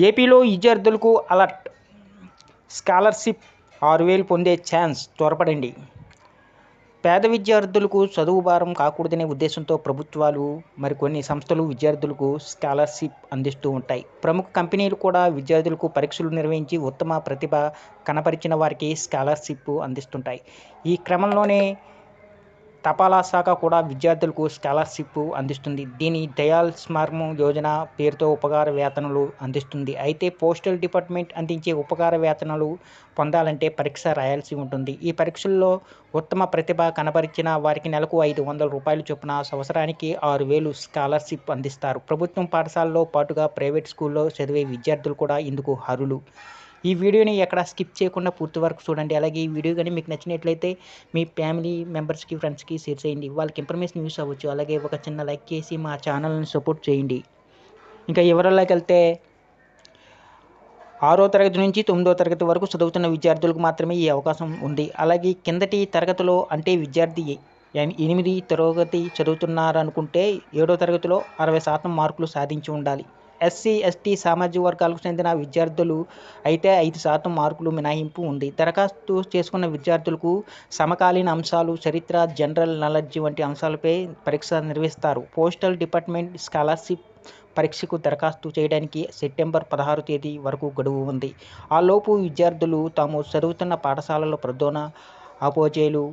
ఏపీలో విద్యార్థులకు alert. Scholarship ఆరు వేలు పొందే ఛాన్స్ త్వరపడండి పేద విద్యార్థులకు చదువు భారం కాకూడదనే ఉద్దేశంతో ప్రభుత్వాలు మరికొన్ని సంస్థలు విద్యార్థులకు స్కాలర్షిప్ అందిస్తూ ఉంటాయి. ప్రముఖ కంపెనీలు కూడా విద్యార్థులకు పరీక్షలు నిర్వహించి ఉత్తమ ప్రతిభ కనపరిచిన వారికి స్కాలర్షిప్ అందిస్తుంటాయి. ఈ క్రమంలోనే తపాలా శాఖ కూడా విద్యార్థులకు స్కాలర్షిప్ అందిస్తుంది. దీని దయాల్ స్మర్మ్ యోజన పేరుతో ఉపకార వేతనాలు అందిస్తుంది. అయితే పోస్టల్ డిపార్ట్మెంట్ అందించే ఉపకార వేతనాలు పొందాలంటే పరీక్ష రాయాల్సి ఉంటుంది. ఈ పరీక్షల్లో ఉత్తమ ప్రతిభ కనబరిచిన వారికి నెలకు ఐదు వందల రూపాయలు చొప్పున సంవత్సరానికి ఆరు వేలు స్కాలర్షిప్ అందిస్తారు. ప్రభుత్వం పాఠశాలలో పాటుగా ప్రైవేట్ స్కూల్లో చదివే విద్యార్థులు కూడా ఇందుకు అర్హులు. ఈ వీడియోని ఎక్కడ స్కిప్ చేయకుండా పూర్తి వరకు చూడండి. అలాగే ఈ వీడియో కానీ మీకు నచ్చినట్లయితే మీ ఫ్యామిలీ మెంబర్స్కి ఫ్రెండ్స్కి షేర్ చేయండి. వాళ్ళకి ఇన్ఫర్మేషన్ యూస్ అవ్వచ్చు. అలాగే ఒక చిన్న లైక్ చేసి మా ఛానల్ని సపోర్ట్ చేయండి. ఇంకా ఎవరిలోకి వెళ్తే ఆరో తరగతి నుంచి తొమ్మిదో తరగతి వరకు చదువుతున్న విద్యార్థులకు మాత్రమే ఈ అవకాశం ఉంది. అలాగే కిందటి తరగతిలో అంటే విద్యార్థి ఎనిమిది తరగతి చదువుతున్నారనుకుంటే ఏడో తరగతిలో అరవై శాతం మార్కులు సాధించి ఉండాలి. ఎస్సీ ఎస్టీ సామాజిక వర్గాలకు చెందిన విద్యార్థులు అయితే ఐదు శాతం మార్కులు మినహాయింపు ఉంది. దరఖాస్తు చేసుకున్న విద్యార్థులకు సమకాలీన అంశాలు చరిత్ర జనరల్ నాలెడ్జ్ వంటి అంశాలపై పరీక్ష నిర్వహిస్తారు. పోస్టల్ డిపార్ట్మెంట్ స్కాలర్షిప్ పరీక్షకు దరఖాస్తు చేయడానికి సెప్టెంబర్ పదహారు తేదీ వరకు గడువు ఉంది. ఆలోపు విద్యార్థులు తాము చదువుతున్న పాఠశాలలో ప్రధాన అపోజేలు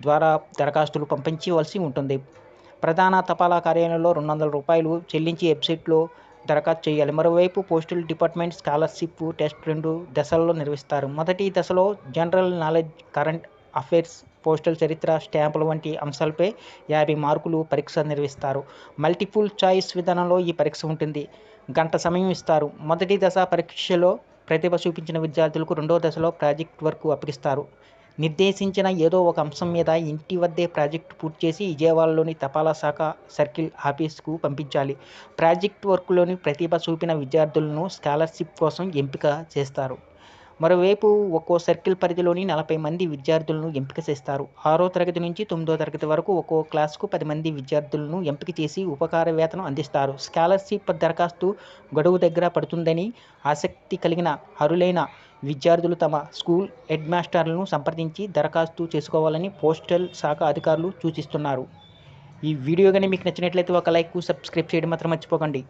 ద్వారా దరఖాస్తులు పంపించవలసి ఉంటుంది. ప్రధాన తపాలా కార్యాలయంలో రెండు వందల రూపాయలు చెల్లించి వెబ్సైట్లో దరఖాస్తు చేయాలి. మరోవైపు పోస్టల్ డిపార్ట్మెంట్ స్కాలర్షిప్ టెస్ట్ రెండు దశల్లో నిర్వహిస్తారు. మొదటి దశలో general knowledge current affairs postal చరిత్ర స్టాంపుల వంటి అంశాలపై యాభై మార్కులు పరీక్ష నిర్వహిస్తారు. మల్టిపుల్ చాయిస్ విధానంలో ఈ పరీక్ష ఉంటుంది. గంట సమయం ఇస్తారు. మొదటి దశ పరీక్షలో ప్రతిభ చూపించిన విద్యార్థులకు రెండో దశలో ప్రాజెక్ట్ వర్క్ అప్పగిస్తారు. నిర్దేశించిన ఏదో ఒక అంశం మీద ఇంటి వద్దే ప్రాజెక్ట్ పూర్తి చేసి విజయవాడలోని తపాలా శాఖ సర్కిల్ ఆఫీస్కు పంపించాలి. ప్రాజెక్ట్ వర్క్లోని ప్రతిభ చూపిన విద్యార్థులను స్కాలర్షిప్ కోసం ఎంపిక చేస్తారు. మరోవైపు ఒక్కో సర్కిల్ పరిధిలోని నలభై మంది విద్యార్థులను ఎంపిక చేస్తారు. ఆరో తరగతి నుంచి తొమ్మిదో తరగతి వరకు ఒక్కో క్లాస్కు పది మంది విద్యార్థులను ఎంపిక చేసి ఉపకార వేతనం అందిస్తారు. స్కాలర్షిప్ దరఖాస్తు గడువు దగ్గర పడుతుందని ఆసక్తి కలిగిన అరులైన విద్యార్థులు తమ స్కూల్ హెడ్ మాస్టర్లను సంప్రదించి దరఖాస్తు చేసుకోవాలని పోస్టల్ శాఖ అధికారులు సూచిస్తున్నారు. ఈ వీడియో కానీ మీకు నచ్చినట్లయితే ఒక లైక్ సబ్స్క్రైబ్ చేయడం మాత్రం మర్చిపోకండి.